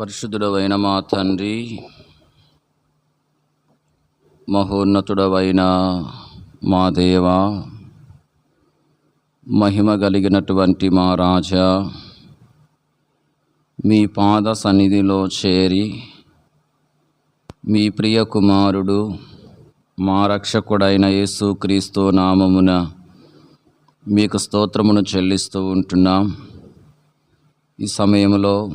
పరిశుద్ధుడవైన మా తండ్రి మహోన్నతుడవైన మా దేవ మహిమ కలిగినటువంటి మా రాజా మీ పాద సన్నిధిలో చేరి మీ ప్రియ కుమారుడు మా రక్షకుడైన యేసుక్రీస్తు నామమున మీకు స్తోత్రమును చెల్లిస్తూ ఉంటున్నాం. ఈ సమయంలో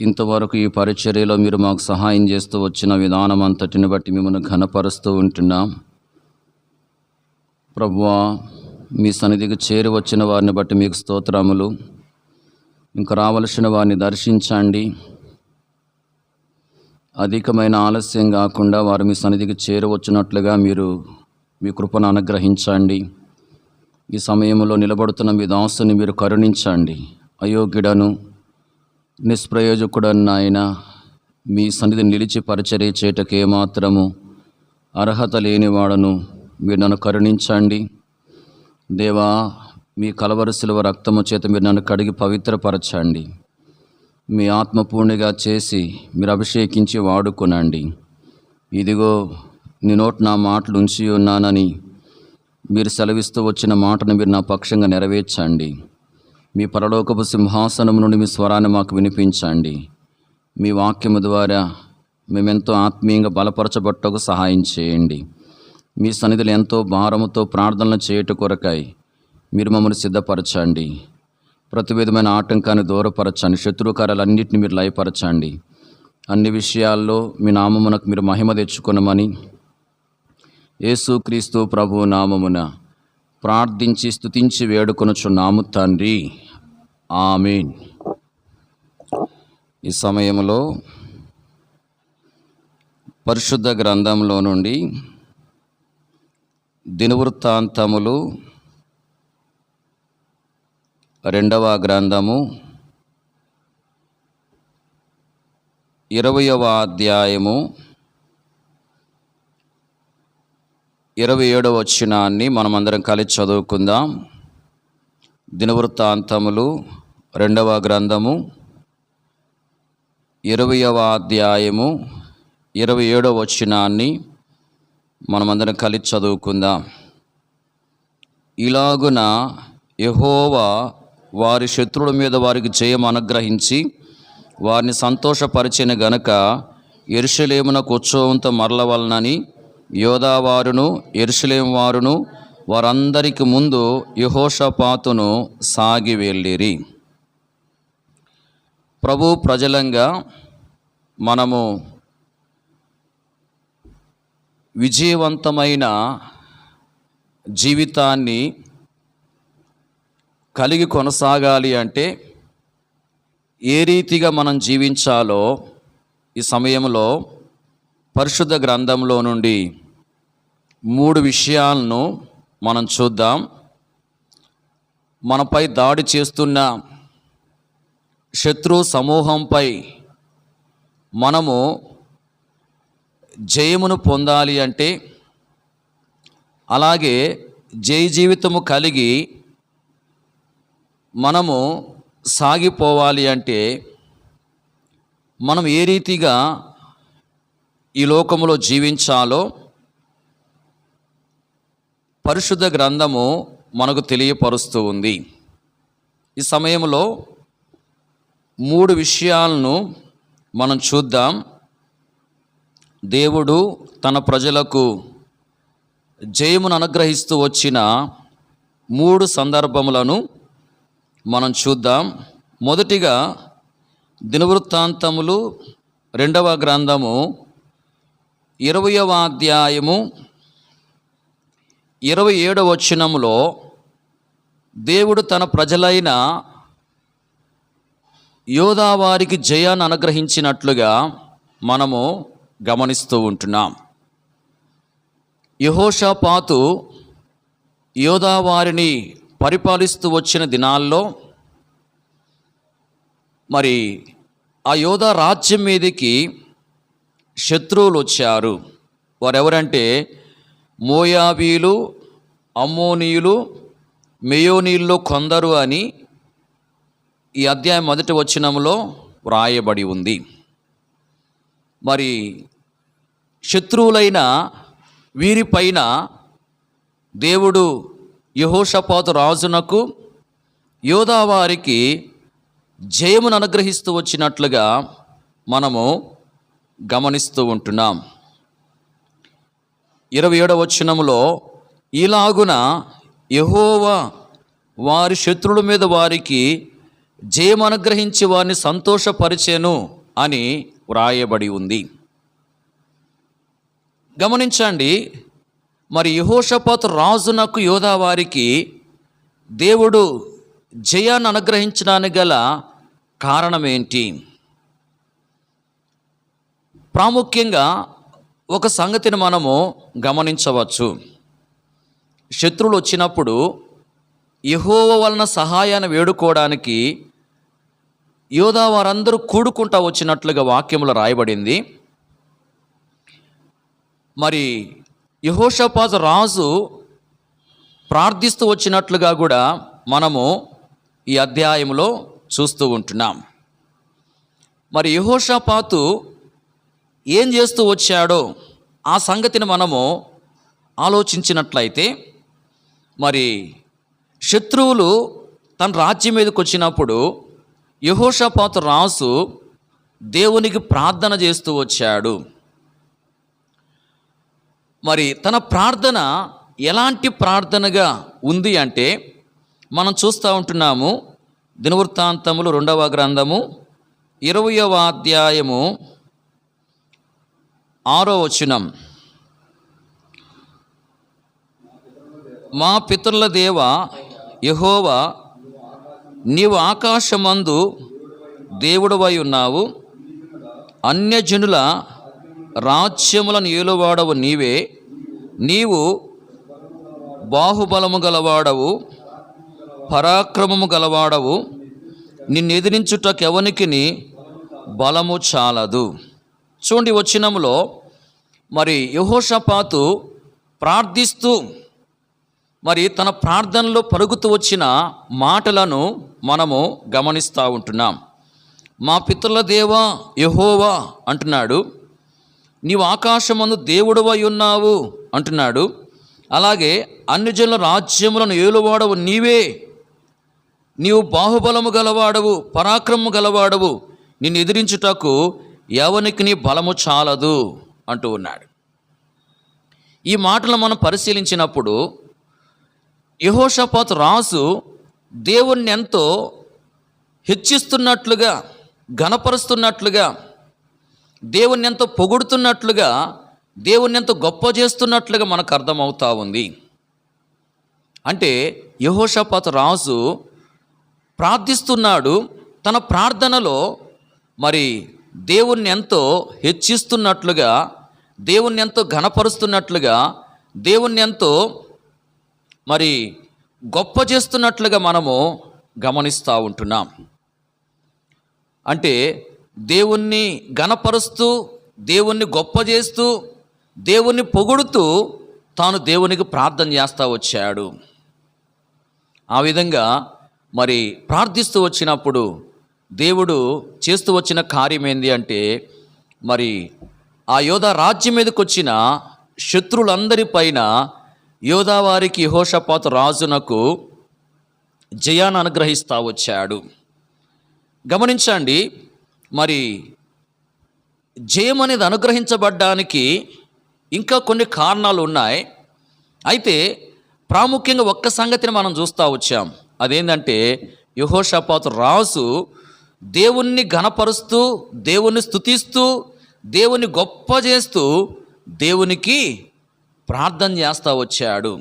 ఇంతవరకు ఈ పరిచర్యలో మీరు మాకు సహాయం చేస్తూ వచ్చిన విధానం అంతటిని బట్టి మిమ్మల్ని ఘనపరుస్తూ ఉంటున్నాం. ప్రభువా మీ సన్నిధికి చేరి వచ్చిన వారిని బట్టి మీకు స్తోత్రములు. ఇంకా రావలసిన వారిని దర్శించండి. అధికమైన ఆలస్యం కాకుండా వారు మీ సన్నిధికి చేరవచ్చినట్లుగా మీరు మీ కృపను అనుగ్రహించండి. ఈ సమయంలో నిలబడుతున్న మీ దాసుని మీరు కరుణించండి. అయోగ్యుడను నిష్ప్రయోజకుడను నాయన మీ సన్నిధి నిలిచి పరిచర్య చేయటకు మాత్రము అర్హత లేనివాడను మీరు నన్ను కరుణించండి. దేవా మీ కలవరు శిలువ రక్తము చేత మీరు నన్ను కడిగి పవిత్రపరచండి. మీ ఆత్మపూర్ణిగా చేసి మీరు అభిషేకించి వాడుకునండి. ఇదిగో నీ నోటి నా మాటలు ఉంచి ఉన్నానని మీరు సెలవిస్తూ వచ్చిన మాటను మీరు నా పక్షంగా నెరవేర్చండి. మీ పరలోకపు సింహాసనం నుండి మీ స్వరాన్ని మాకు వినిపించండి. మీ వాక్యము ద్వారా మేమెంతో ఆత్మీయంగా బలపరచబట్టకు సహాయం చేయండి. మీ సన్నిధిలో ఎంతో భారముతో ప్రార్థనలు చేయుట కొరకాయి మీరు మమ్మల్ని సిద్ధపరచండి. ప్రతి విధమైన ఆటంకాన్ని దూరపరచండి. శత్రుకారాలన్నింటినీ మీరు లయపరచండి. అన్ని విషయాల్లో మీ నామమునకు మీరు మహిమ తెచ్చుకొనమని యేసుక్రీస్తు ప్రభు నామమున ప్రార్థించి స్తుతించి వేడుకొనుచున్నాము తండ్రి. ఆమెన్. ఈ సమయంలో పరిశుద్ధ గ్రంథంలో నుండి దినవృత్తాంతములు రెండవ గ్రంథము ఇరవయవ అధ్యాయము ఇరవై ఏడవ వచ్చినాన్ని మనమందరం కలిసి చదువుకుందాం. దినవృత్తాంతములు రెండవ గ్రంథము ఇరవయవ అధ్యాయము ఇరవై ఏడవ వచ్చినాన్ని మనమందరం కలిసి చదువుకుందాం. ఇలాగున యహోవా వారి శత్రువుల మీద వారికి జయం అనుగ్రహించి వారిని సంతోషపరిచిన గనక ఎరుషలేమునకు ఉత్సవంతో మరలవలనని యోధావారును ఎరుసలేం వారును వారందరికి ముందు యహోషపాతును సాగి వెళ్ళిరి. ప్రభు ప్రజలంగా మనము విజయవంతమైన జీవితాన్ని కలిగి కొనసాగాలి అంటే ఏ రీతిగా మనం జీవించాలో ఈ సమయంలో పరిశుద్ధ గ్రంథంలో నుండి మూడు విషయాలను మనం చూద్దాం. మనపై దాడి చేస్తున్న శత్రు సమూహంపై మనము జయమును పొందాలి అంటే అలాగే జయ జీవితము కలిగి మనము సాగిపోవాలి అంటే మనం ఏ రీతిగా ఈ లోకములో జీవించాలో పరిశుద్ధ గ్రంథము మనకు తెలియపరుస్తూ ఉంది. ఈ సమయంలో మూడు విషయాలను మనం చూద్దాం. దేవుడు తన ప్రజలకు జయమును అనుగ్రహిస్తూ వచ్చిన మూడు సందర్భములను మనం చూద్దాం. మొదటిగా దినవృత్తాంతములు రెండవ గ్రంథము ఇరవయవ అధ్యాయము ఇరవై ఏడవ వచనములో దేవుడు తన ప్రజలైన యోధావారికి జయాన్ని అనుగ్రహించినట్లుగా మనము గమనిస్తూ ఉంటున్నాం. యహోషాపాతు యోధావారిని పరిపాలిస్తూ వచ్చిన దినాల్లో మరి ఆ యోధా రాజ్యం మీదకి శత్రువులు వచ్చారు. వారెవరంటే మోయాబీలు అమ్మోనీయులు మెయోనీల్లో కొందరు అని ఈ అధ్యాయం మొదటి వచనంలో వ్రాయబడి ఉంది. మరి శత్రువులైన వీరిపైన దేవుడు యహోషపాతు రాజునకు యోధావారికి జయమును అనుగ్రహిస్తూ వచ్చినట్లుగా మనము గమనిస్తూ ఉంటున్నాం. ఇరవై ఏడవ వచనములో ఇలాగున యహోవా వారి శత్రువుల మీద వారికి జయం అనుగ్రహించి వారిని సంతోషపరిచేను అని వ్రాయబడి ఉంది. గమనించండి మరి యహోషపాత్ రాజునకు యోధావారికి దేవుడు జయాన్ని అనుగ్రహించడానికి గల కారణం ఏంటి ప్రాముఖ్యంగా ఒక సంగతిని మనము గమనించవచ్చు. శత్రువులు వచ్చినప్పుడు యహోవ వలన సహాయాన్ని వేడుకోవడానికి యోధా వారందరూ కూడుకుంటా వచ్చినట్లుగా వాక్యంలో రాయబడింది. మరి యహోషపాత రాజు ప్రార్థిస్తూ వచ్చినట్లుగా కూడా మనము ఈ అధ్యాయంలో చూస్తూ ఉంటున్నాం. మరి యహోషపాతు ఏం చేస్తూ వచ్చాడో ఆ సంగతిని మనము ఆలోచించినట్లయితే మరి శత్రువులు తన రాజ్యం మీదకి వచ్చినప్పుడు యహోషపాతు రాజు దేవునికి ప్రార్థన చేస్తూ వచ్చాడు. మరి తన ప్రార్థన ఎలాంటి ప్రార్థనగా ఉంది అంటే మనం చూస్తూ ఉంటున్నాము దినవృత్తాంతములు రెండవ గ్రంథము ఇరవయవ అధ్యాయము ఆరో వచనం. మా పితరుల దేవ యహోవా నీవు ఆకాశమందు దేవుడవై ఉన్నావు. అన్యజనుల రాజ్యములను ఏలువాడవు నీవే. నీవు బాహుబలము గలవాడవు పరాక్రమము గలవాడవు. నిన్ను ఎదిరించుటకు బలము చాలదు. చూడండి వచ్చినములో మరి యహోషపాతు ప్రార్థిస్తూ మరి తన ప్రార్థనలో పరుగుతూ వచ్చిన మాటలను మనము గమనిస్తూ ఉంటున్నాం. మా పితరుల దేవ యహోవా అంటున్నాడు నీవు ఆకాశమందు దేవుడవై ఉన్నావు అంటున్నాడు అలాగే అన్ని జనుల రాజ్యములను ఏలువాడవు నీవే. నీవు బాహుబలము గలవాడవు పరాక్రమము గలవాడవు నిన్ను ఎదిరించుటకు ఎవనికి నీ బలము చాలదు అంటూ ఉన్నాడు. ఈ మాటలు మనం పరిశీలించినప్పుడు యహోషపాత్ రాజు దేవుణ్ణి ఎంతో హెచ్చిస్తున్నట్లుగా ఘనపరుస్తున్నట్లుగా దేవుణ్ణి ఎంతో పొగుడుతున్నట్లుగా దేవుణ్ణి ఎంతో గొప్ప చేస్తున్నట్లుగా మనకు అర్థమవుతా ఉంది. అంటే యహోషపాత్ రాజు ప్రార్థిస్తున్నాడు తన ప్రార్థనలో మరి దేవుణ్ణి ఎంతో హెచ్చిస్తున్నట్లుగా దేవుణ్ణి ఎంతో ఘనపరుస్తున్నట్లుగా దేవుణ్ణి ఎంతో మరి గొప్ప చేస్తున్నట్లుగా మనము గమనిస్తూ ఉంటున్నాం. అంటే దేవుణ్ణి గణపరుస్తూ దేవుణ్ణి గొప్ప చేస్తూ దేవుణ్ణి పొగుడుతూ తాను దేవునికి ప్రార్థన చేస్తూ వచ్చాడు. ఆ విధంగా మరి ప్రార్థిస్తూ వచ్చినప్పుడు దేవుడు చేస్తూ వచ్చిన కార్యం ఏంది అంటే మరి ఆ యోధ రాజ్యం మీదకి వచ్చిన శత్రులందరిపైన యోధా వారికి రాజునకు జయాన్ని అనుగ్రహిస్తూ వచ్చాడు. గమనించండి మరి జయం అనేది అనుగ్రహించబడ్డానికి ఇంకా కొన్ని కారణాలు ఉన్నాయి. అయితే ప్రాముఖ్యంగా ఒక్క సంగతిని మనం చూస్తూ వచ్చాం. అదేంటంటే యహోషపాత్ రాజు దేవుణ్ణి ఘనపరుస్తూ దేవుణ్ణి స్థుతిస్తూ దేవుని గొప్ప చేస్తూ దేవునికి ప్రార్థన చేస్తూ వచ్చాడు.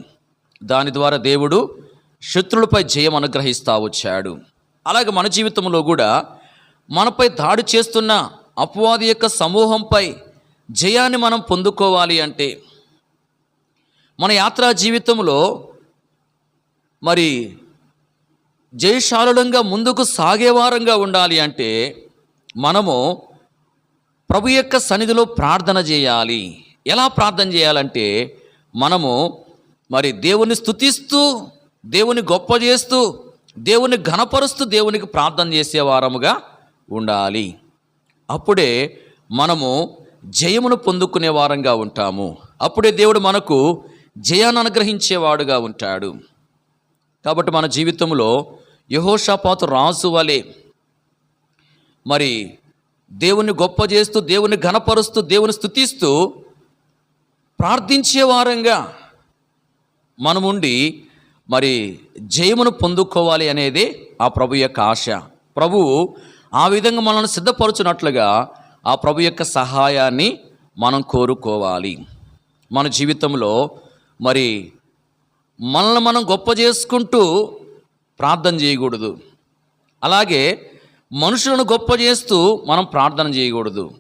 దాని ద్వారా దేవుడు శత్రులపై జయం అనుగ్రహిస్తూ వచ్చాడు. అలాగే మన జీవితంలో కూడా మనపై దాడి చేస్తున్న అపవాది యొక్క సమూహంపై జయాన్ని మనం పొందుకోవాలి అంటే మన యాత్రా జీవితంలో మరి జయశాలుడంగా ముందుకు సాగేవారంగా ఉండాలి అంటే మనము ప్రభు యొక్క సన్నిధిలో ప్రార్థన చేయాలి. ఎలా ప్రార్థన చేయాలంటే మనము మరి దేవుని స్థుతిస్తూ దేవుని గొప్ప చేస్తూ దేవుని ఘనపరుస్తూ దేవునికి ప్రార్థన చేసేవారముగా ఉండాలి. అప్పుడే మనము జయమును పొందుకునే వారంగా ఉంటాము. అప్పుడే దేవుడు మనకు జయాన్ని అనుగ్రహించేవాడుగా ఉంటాడు. కాబట్టి మన జీవితంలో యహోషాపాతు రాజు వలె మరి దేవుని గొప్ప చేస్తూ దేవుని ఘనపరుస్తూ దేవుని స్థుతిస్తూ ప్రార్థించే వారంగా మనముండి మరి జయమును పొందుకోవాలి అనేది ఆ ప్రభు యొక్క ఆశ. ప్రభు ఆ విధంగా మనల్ని సిద్ధపరచునట్లుగా ఆ ప్రభు యొక్క సహాయాన్ని మనం కోరుకోవాలి. మన జీవితంలో మరి మనల్ని మనం గొప్ప చేసుకుంటూ ప్రార్థన చేయకూడదు. అలాగే మనుషులను గొప్ప చేస్తూ మనం ప్రార్థన చేయకూడదు.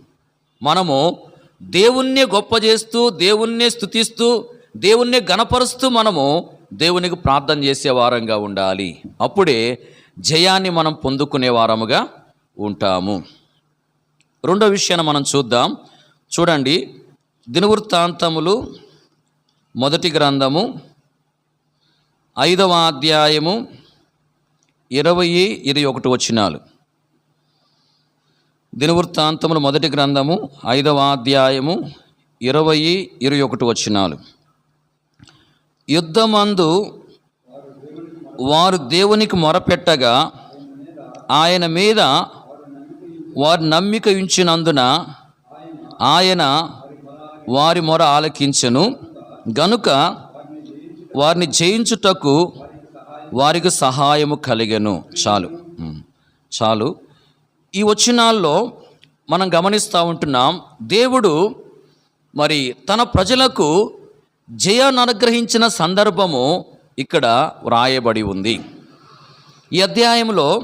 మనము దేవుణ్ణి గొప్ప చేస్తూ దేవుణ్ణి స్థుతిస్తూ దేవుణ్ణి గణపరుస్తూ మనము దేవునికి ప్రార్థన చేసే వారంగా ఉండాలి. అప్పుడే జయాన్ని మనం పొందుకునే వారముగా ఉంటాము. రెండో విషయాన్ని మనం చూద్దాం. చూడండి దినవృత్తాంతములు మొదటి గ్రంథము ఐదవ అధ్యాయము ఇరవై ఇరవై ఒకటి వచ్చినాలు దినవృత్తాంతములు మొదటి గ్రంథము ఐదవ అధ్యాయము ఇరవై ఇరవై ఒకటి వచ్చినాలు యుద్ధమందు వారు దేవునికి మొరపెట్టగా ఆయన మీద వారు నమ్మిక ఉంచినందున ఆయన వారి మొర ఆలకించెను. గనుక వారిని జయించుటకు వారికి సహాయము కలిగను. చాలు. చాలు. ఈ వచనాల్లో మనం గమనిస్తూ ఉంటున్నాం దేవుడు మరి తన ప్రజలకు జయాన్ని అనుగ్రహించిన సందర్భము ఇక్కడ వ్రాయబడి ఉంది. ఈ అధ్యాయంలో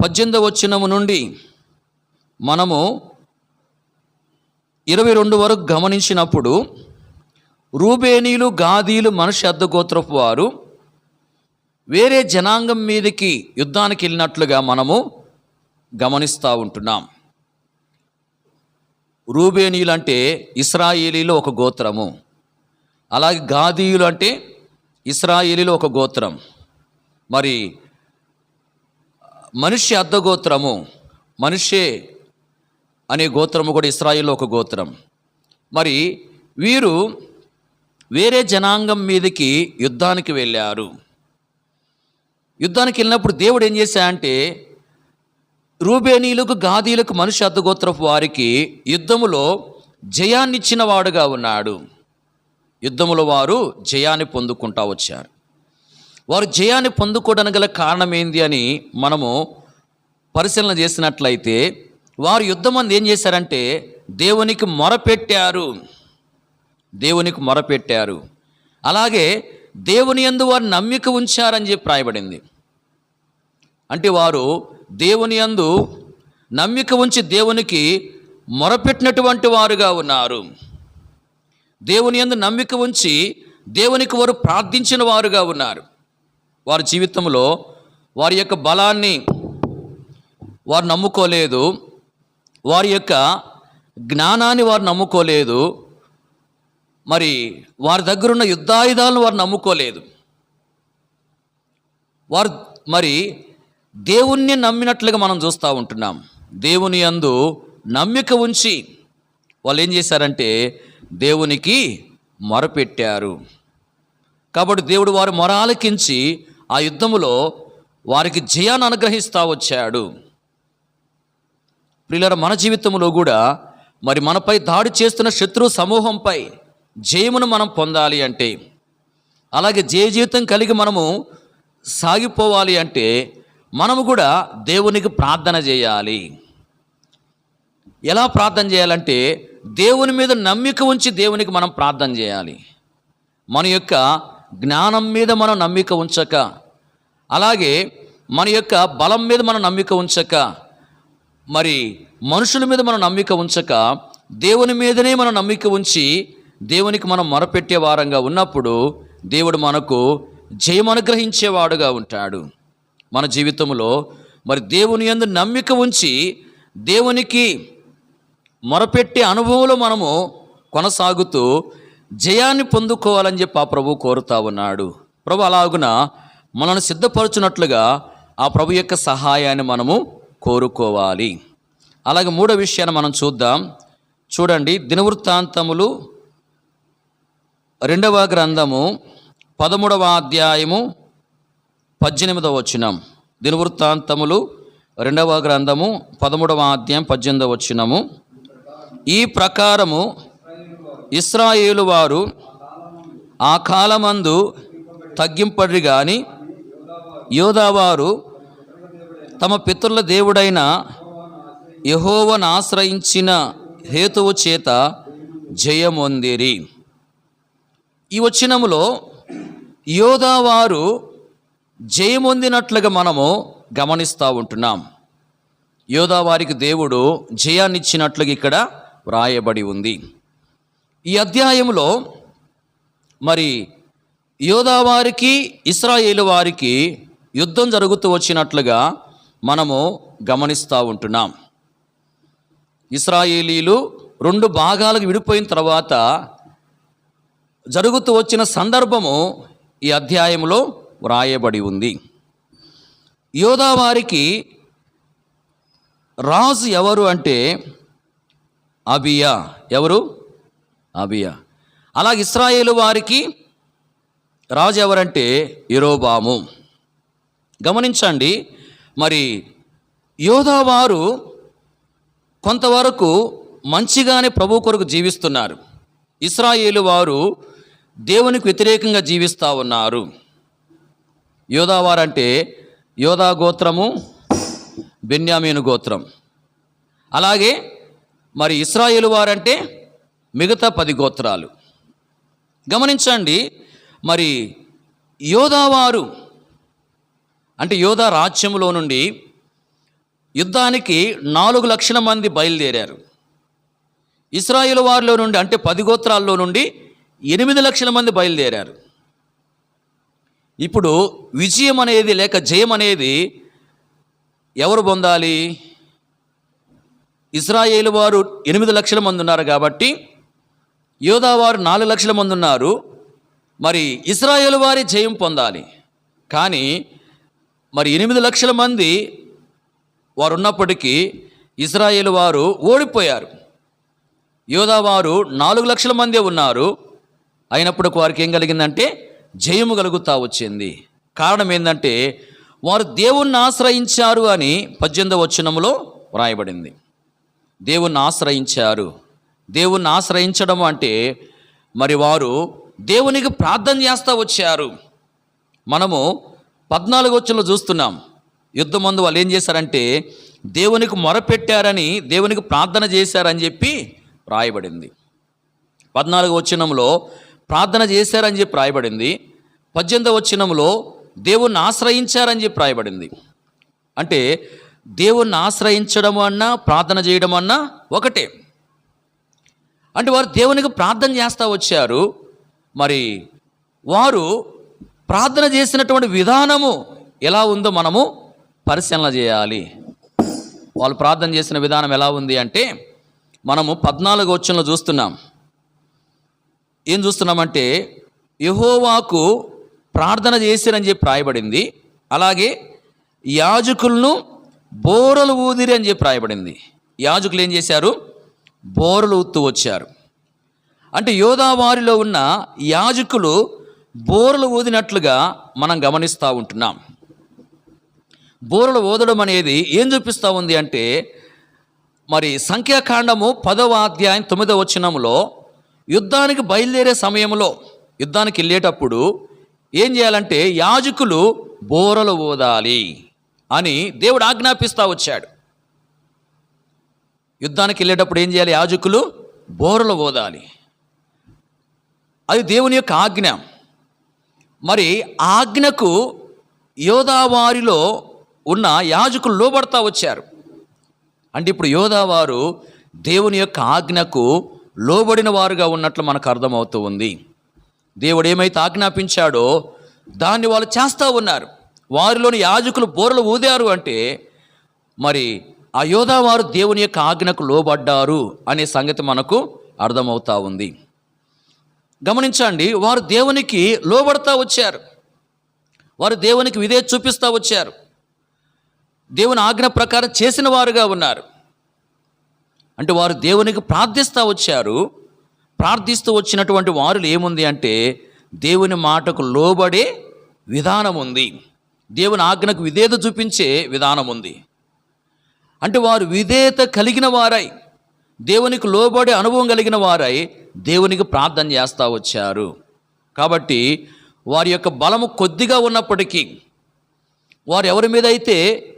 పద్దెనిమిదవ వచనము నుండి మనము ఇరవై రెండు వరకు గమనించినప్పుడు రూబేనీలు గాదీలు మనుష్య అర్ధగోత్రపు వారు వేరే జనాంగం మీదకి యుద్ధానికి వెళ్ళినట్లుగా మనము గమనిస్తూ ఉంటున్నాం. రూబేనీలు అంటే ఇస్రాయేలీలో ఒక గోత్రము. అలాగే గాదీయులు అంటే ఇస్రాయేలీలో ఒక గోత్రం. మరి మనిషి అర్ధగోత్రము మనిషే అనే గోత్రము కూడా ఇస్రాయిల్లో ఒక గోత్రం. మరి వీరు వేరే జనాంగం మీదకి యుద్ధానికి వెళ్ళారు. యుద్ధానికి వెళ్ళినప్పుడు దేవుడు ఏం చేశాడంటే రూబేనీలకు గాదీలకు మనిషి అర్ధగోత్రపు వారికి యుద్ధములో జయాన్నిచ్చిన వాడుగా ఉన్నాడు. యుద్ధములో వారు జయాన్ని పొందుకుంటా వచ్చారు. వారు జయాన్ని పొందుకోవడానికి గల కారణం ఏంది అని మనము పరిశీలన చేసినట్లయితే వారు యుద్ధం మంది ఏం చేశారంటే దేవునికి మొరపెట్టారు. దేవునికి మొరపెట్టారు. అలాగే దేవుని యందు వారు నమ్మిక ఉంచారని చెప్పి రాయబడింది. అంటే వారు దేవుని యందు నమ్మిక ఉంచి దేవునికి మొరపెట్టినటువంటి వారుగా ఉన్నారు. దేవుని యందు నమ్మిక ఉంచి దేవునికి వారు ప్రార్థించిన వారుగా ఉన్నారు. వారి జీవితంలో వారి యొక్క బలాన్ని వారు నమ్ముకోలేదు. వారి యొక్క జ్ఞానాన్ని వారు నమ్ముకోలేదు. మరి వారి దగ్గర ఉన్న యుద్ధాయుధాలను వారు నమ్ముకోలేదు. వారు మరి దేవుణ్ణి నమ్మినట్లుగా మనం చూస్తూ ఉంటున్నాం. దేవుని అందు నమ్మిక ఉంచి వాళ్ళు ఏం చేశారంటే దేవునికి మొరపెట్టారు. కాబట్టి దేవుడు వారు మొరాలకించి ఆ యుద్ధములో వారికి జయాన్ని అనుగ్రహిస్తూ వచ్చాడు. పిల్లల మన జీవితంలో కూడా మరి మనపై దాడి చేస్తున్న శత్రు సమూహంపై జయమును మనం పొందాలి అంటే అలాగే జయ జీవితం కలిగి మనము సాగిపోవాలి అంటే మనము కూడా దేవునికి ప్రార్థన చేయాలి. ఎలా ప్రార్థన చేయాలంటే దేవుని మీద నమ్మిక ఉంచి దేవునికి మనం ప్రార్థన చేయాలి. మన యొక్క జ్ఞానం మీద మనం నమ్మిక ఉంచక అలాగే మన యొక్క బలం మీద మనం నమ్మిక ఉంచక మరి మనుషుల మీద మనం నమ్మిక ఉంచక దేవుని మీదనే మనం నమ్మిక ఉంచి దేవునికి మనం మొరపెట్టే వారంగా ఉన్నప్పుడు దేవుడు మనకు జయం అనుగ్రహించేవాడుగా ఉంటాడు. మన జీవితంలో మరి దేవుని యందు నమ్మిక ఉంచి దేవునికి మొరపెట్టే అనుభవంలో మనము కొనసాగుతూ జయాన్ని పొందుకోవాలని చెప్పి ఆ ప్రభు కోరుతా ఉన్నాడు. ప్రభు అలాగున మనల్ని సిద్ధపరచునట్లుగా ఆ ప్రభు యొక్క సహాయాన్ని మనము కోరుకోవాలి. అలాగే మూడో విషయాన్ని మనం చూద్దాం. చూడండి దినవృత్తాంతములు రెండవ గ్రంథము పదమూడవ అధ్యాయము పద్దెనిమిదవ వచనం. దినవృత్తాంతములు రెండవ గ్రంథము పదమూడవ అధ్యాయం పద్దెనిమిదవ వచనము. ఈ ప్రకారము ఇస్రాయేలు వారు ఆ కాలమందు తగ్గింపడి గాని యోధావారు తమ పితరుల దేవుడైన యహోవను ఆశ్రయించిన హేతువు చేత జయమొందిరి. ఈ వచనములో యోధావారు జయమొందినట్లుగా మనము గమనిస్తూ ఉంటున్నాం. యోధావారికి దేవుడు జయాన్నిచ్చినట్లుగా ఇక్కడ వ్రాయబడి ఉంది. ఈ అధ్యాయంలో మరి యోధావారికి ఇస్రాయేలు వారికి యుద్ధం జరుగుతూ వచ్చినట్లుగా మనము గమనిస్తూ ఉంటున్నాం. ఇస్రాయేలీలు రెండు భాగాలకు విడిపోయిన తర్వాత జరుగుతూ వచ్చిన సందర్భము ఈ అధ్యాయంలో వ్రాయబడి ఉంది. యోధావారికి రాజు ఎవరు అంటే అబియా. ఎవరు? అబియా. అలాగే ఇస్రాయేలు వారికి రాజు ఎవరంటే ఇరోబాము గమనించండి మరి యోధావారు కొంతవరకు మంచిగానే ప్రభు కొరకు జీవిస్తున్నారు. ఇస్రాయేలు వారు దేవునికి వ్యతిరేకంగా జీవిస్తూ ఉన్నారు. యోధావారంటే యోధా గోత్రము బెన్యామీను గోత్రం. అలాగే మరి ఇస్రాయేలు వారంటే మిగతా పది గోత్రాలు. గమనించండి మరి యోధావారు అంటే యోధా రాజ్యంలో నుండి యుద్ధానికి నాలుగు లక్షల మంది బయలుదేరారు. ఇస్రాయిల్ వారిలో నుండి అంటే పది గోత్రాల్లో నుండి ఎనిమిది లక్షల మంది బయలుదేరారు. ఇప్పుడు విజయం అనేది లేక జయం అనేది ఎవరు పొందాలి? ఇస్రాయేల్ వారు ఎనిమిది లక్షల మంది ఉన్నారు కాబట్టి యోధా వారు నాలుగు లక్షల మంది ఉన్నారు. మరి ఇస్రాయేల్ వారి జయం పొందాలి. కానీ మరి ఎనిమిది లక్షల మంది వారు ఉన్నప్పటికీ ఇజ్రాయేల్ వారు ఓడిపోయారు. యోధా వారు నాలుగు లక్షల మందే ఉన్నారు. అయినప్పటికి వారికి ఏం కలిగిందంటే జయము కలుగుతా వచ్చింది. కారణం ఏంటంటే వారు దేవుణ్ణి ఆశ్రయించారు అని పద్దెనిమిదవ వచనంలో వ్రాయబడింది. దేవుణ్ణి ఆశ్రయించారు. దేవుణ్ణి ఆశ్రయించడం అంటే మరి వారు దేవునికి ప్రార్థన చేస్తూ వచ్చారు. మనము పద్నాలుగు వచ్చంలో చూస్తున్నాం. యుద్ధం ముందు వాళ్ళు ఏం చేశారంటే దేవునికి మొరపెట్టారని దేవునికి ప్రార్థన చేశారని చెప్పి రాయబడింది పద్నాలుగు వచనంలో ప్రార్థన చేశారని చెప్పి రాయబడింది. పద్దెనిమిదవ వచనంలో దేవుణ్ణి ఆశ్రయించారని చెప్పి రాయబడింది. అంటే దేవుణ్ణి ఆశ్రయించడం అన్నా ప్రార్థన చేయడం అన్నా ఒకటే. అంటే వారు దేవునికి ప్రార్థన చేస్తూ వచ్చారు. మరి వారు ప్రార్థన చేసినటువంటి విధానము ఎలా ఉందో మనము పరిశీలన చేయాలి. వాళ్ళు ప్రార్థన చేసిన విధానం ఎలా ఉంది అంటే మనము పద్నాలుగు వచ్చంలో చూస్తున్నాం. ఏం చూస్తున్నామంటే యహోవాకు ప్రార్థన చేసిరని చెప్పి రాయబడింది. అలాగే యాజకులను బోరలు ఊదిరి అని చెప్పి రాయబడింది. యాజకులు ఏం చేశారు? బోరలు ఊత్తూ వచ్చారు. అంటే యోధావారిలో ఉన్న యాజకులు బోరలు ఊదినట్లుగా మనం గమనిస్తూ ఉంటున్నాం. బోరలు ఊదడం అనేది ఏం చూపిస్తూ ఉంది అంటే మరి సంఖ్యాకాండము పదవ అధ్యాయం తొమ్మిదవ వచనంలో యుద్ధానికి బయలుదేరే సమయంలో యుద్ధానికి వెళ్ళేటప్పుడు ఏం చేయాలంటే యాజకులు బోరలు ఓదాలి అని దేవుడు ఆజ్ఞాపిస్తూ వచ్చాడు. యుద్ధానికి వెళ్ళేటప్పుడు ఏం చేయాలి? యాజకులు బోరలు ఓదాలి అది దేవుని యొక్క ఆజ్ఞ. మరి ఆజ్ఞకు యోధావారిలో ఉన్న యాజకులు లోబడతా వచ్చారు. అంటే ఇప్పుడు యోధావారు దేవుని యొక్క ఆజ్ఞకు లోబడిన వారుగా ఉన్నట్లు మనకు అర్థమవుతూ ఉంది. దేవుడు ఏమైతే ఆజ్ఞాపించాడో దాన్ని వాళ్ళు చేస్తూ ఉన్నారు. వారిలోని యాజకులు బోరలు ఊదారు అంటే మరి ఆ యోధావారు దేవుని యొక్క ఆజ్ఞకు లోబడ్డారు అనే సంగతి మనకు అర్థమవుతా ఉంది. గమనించండి వారు దేవునికి లోబడతా వచ్చారు. వారు దేవునికి విధే చూపిస్తూ వచ్చారు. దేవుని ఆజ్ఞ ప్రకారం చేసిన వారుగా ఉన్నారు. అంటే వారు దేవునికి ప్రార్థిస్తూ వచ్చారు. ప్రార్థిస్తూ వచ్చినటువంటి వారిలో ఏముంది అంటే దేవుని మాటకు లోబడే విధానం ఉంది. దేవుని ఆజ్ఞకు విధేత చూపించే విధానం ఉంది. అంటే వారు విధేయత కలిగిన వారై దేవునికి లోబడే అనుభవం కలిగిన వారై దేవునికి ప్రార్థన చేస్తూ వచ్చారు. కాబట్టి వారి యొక్క బలము కొద్దిగా ఉన్నప్పటికీ వారు ఎవరి మీద అయితే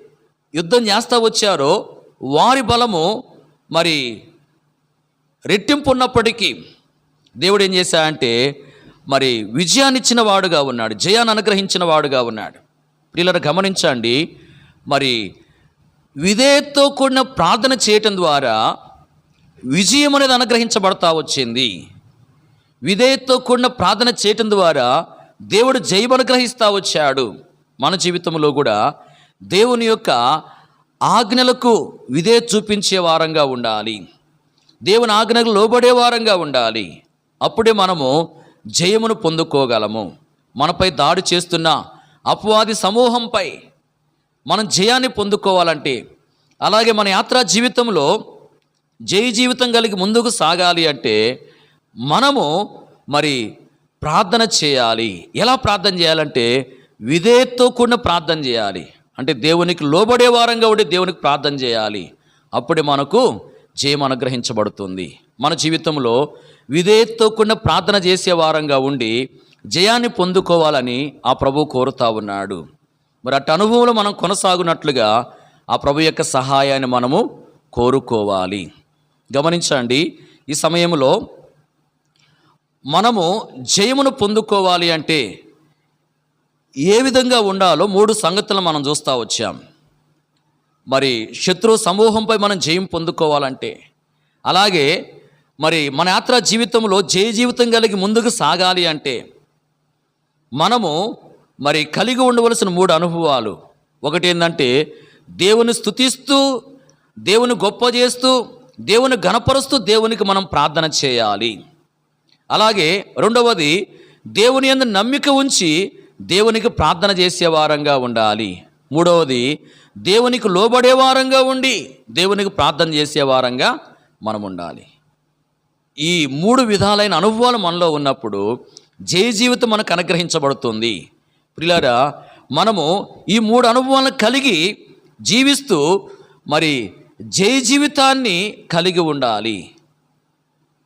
యుద్ధం చేస్తూ వచ్చారో వారి బలము మరి రెట్టింపు ఉన్నప్పటికీ దేవుడు ఏం చేశాడంటే మరి విజయాన్ని ఇచ్చిన వాడుగా ఉన్నాడు జయాన్ని అనుగ్రహించిన వాడుగా ఉన్నాడు. పిల్లలు గమనించండి మరి విధేయతో కూడిన ప్రార్థన చేయటం ద్వారా విజయం అనేది అనుగ్రహించబడతా వచ్చింది. విధేయతో కూడిన ప్రార్థన చేయటం ద్వారా దేవుడు జయం అనుగ్రహిస్తూ వచ్చాడు. మన జీవితంలో కూడా దేవుని యొక్క ఆజ్ఞలకు విధే చూపించే వారంగా ఉండాలి. దేవుని ఆజ్ఞకు లోబడే వారంగా ఉండాలి. అప్పుడే మనము జయమును పొందుకోగలము. మనపై దాడి చేస్తున్న అపవాది సమూహంపై మనం జయాన్ని పొందుకోవాలంటే అలాగే మన యాత్రా జీవితంలో జయ జీవితం కలిగి ముందుకు సాగాలి అంటే మనము మరి ప్రార్థన చేయాలి. ఎలా ప్రార్థన చేయాలంటే విధేయతతో కూడిన ప్రార్థన చేయాలి. అంటే దేవునికి లోబడే వారంగా ఉండి దేవునికి ప్రార్థన చేయాలి. అప్పుడే మనకు జయం అనుగ్రహించబడుతుంది. మన జీవితంలో విధేయతతో కూడిన ప్రార్థన చేసే వారంగా ఉండి జయాన్ని పొందుకోవాలని ఆ ప్రభు కోరుతా ఉన్నాడు. మరి అటు అనుభవంలో మనం కొనసాగునట్లుగా ఆ ప్రభు యొక్క సహాయాన్ని మనము కోరుకోవాలి. గమనించండి ఈ సమయంలో మనము జయమును పొందుకోవాలి అంటే ఏ విధంగా ఉండాలో మూడు సంగతులు మనం చూస్తూ వచ్చాం. మరి శత్రు సమూహంపై మనం జయం పొందుకోవాలంటే అలాగే మరి మన యాత్రా జీవితంలో జయ జీవితం కలిగి ముందుకు సాగాలి అంటే మనము మరి కలిగి ఉండవలసిన మూడు అనుభవాలు. ఒకటి ఏంటంటే దేవుని స్తుతిస్తూ దేవుని గొప్ప చేస్తూ దేవుని గణపరుస్తూ దేవునికి మనం ప్రార్థన చేయాలి. అలాగే రెండవది దేవుని యందు నమ్మిక ఉంచి దేవునికి ప్రార్థన చేసే వారంగా ఉండాలి. మూడవది దేవునికి లోబడే వారంగా ఉండి దేవునికి ప్రార్థన చేసే వారంగా మనం ఉండాలి. ఈ మూడు విధాలైన అనుభవాలు మనలో ఉన్నప్పుడు జయ జీవితం మనకు అనుగ్రహించబడుతుంది. ప్రిలారా మనము ఈ మూడు అనుభవాలను కలిగి జీవిస్తూ మరి జయ జీవితాన్ని కలిగి ఉండాలి.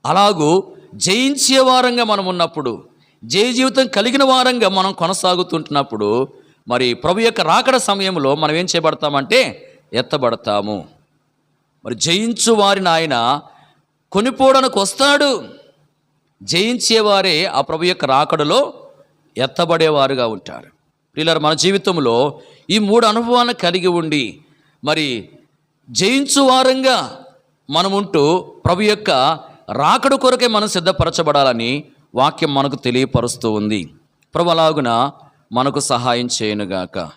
అలాగూ జయించే వారంగా మనం ఉన్నప్పుడు జయ జీవితం కలిగిన వారంగా మనం కొనసాగుతుంటున్నప్పుడు మరి ప్రభు యొక్క రాకడ సమయంలో మనం ఏం చేయబడతామంటే ఎత్తబడతాము. మరి జయించు వారిని ఆయన కొనిపోవడానికి వస్తాడు. జయించేవారే ఆ ప్రభు యొక్క రాకడలో ఎత్తబడేవారుగా ఉంటారు. పిల్లలు మన జీవితంలో ఈ మూడు అనుభవాలను కలిగి ఉండి మరి జయించు వారంగా మనముంటూ ప్రభు యొక్క రాకడు కొరకే మనం సిద్ధపరచబడాలని వాక్యం మనకు తెలియపరుస్తూ ఉంది. ప్రభు అలాగున మనకు సహాయం చేయనుగాక.